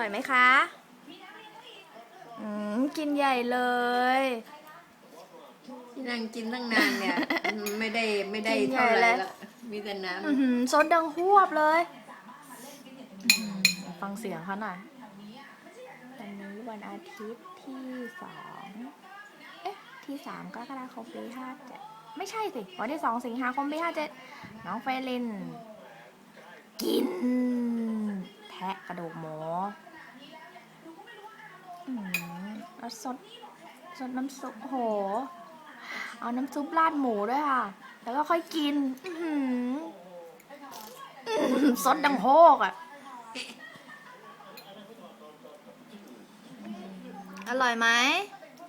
ร่อยไหมคะ อืม กินใหญ่เลยที่นั่งกินตั้งนานเนี่ย ไม่ได้ไม่ได้กินใหญ่เท่าไหร่เลยละมีแต่น้อือหือซดดังหวบเลยอื้อหือฟังเสียงเขาหน่อยวันนี้วันอาทิตย์ที่สองเอ๊ะ ที่สามกรกฎาคมปีห้าเจ็ดไม่ใช่สิ วันที่สองสิงหาคมปีห้าเจ็ดน้องเฟรลิน กิน แทะกระดูกหมู อืมแล้วสดสดน้ำซุปโอ้โห เอาน้ำซุปราดหมูด้วยค่ะ แล้วก็ค่อยกินอื้อหืออื้อหือซดดังโฮกอะ อร่อยไหม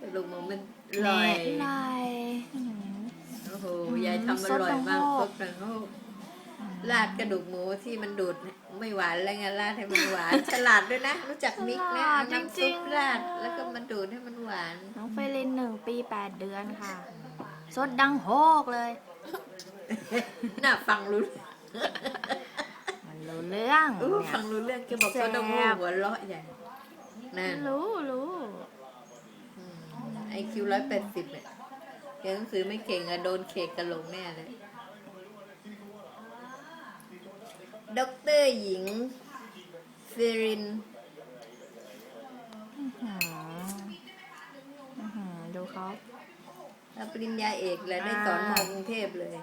ำลูกหมูมันอแหร่อยลอยอื้อหือโอ้โหอืมยายทำอร่อยมากซซดดดัดังงโฮโฮกก ราดกระดูกหมูที่มันดูดไม่หวานแล้วไงราดให้มันหวาน ฉลาดด้วยนะ รู้จักมิกนะเอาน้ำซุปราดแล้วก็มันดูดให้มันหวาน น้องเฟรลินหนึ่งปีแปดเดือนค่ะ สดดังโฮกเลย น่าฟังรู้มันรู้เรื่องอู้เนี่ฟัยงรู้เรื่องแกบอกแซ่ซบดดังโฮกหัวเราะใหญ่นั่นรู้รู้ไอคิวร้อยแปดสิบเนี่ยเรียนหนังสือไม่เก่งอะโดนเคกกระโหลงแน่เลย ด็อกเตอร์หญิงเฟริน อื้อหืออื้อหือดูเขา รับปริญญาเอกแล้วได้สอนมอกรุงเทพเลย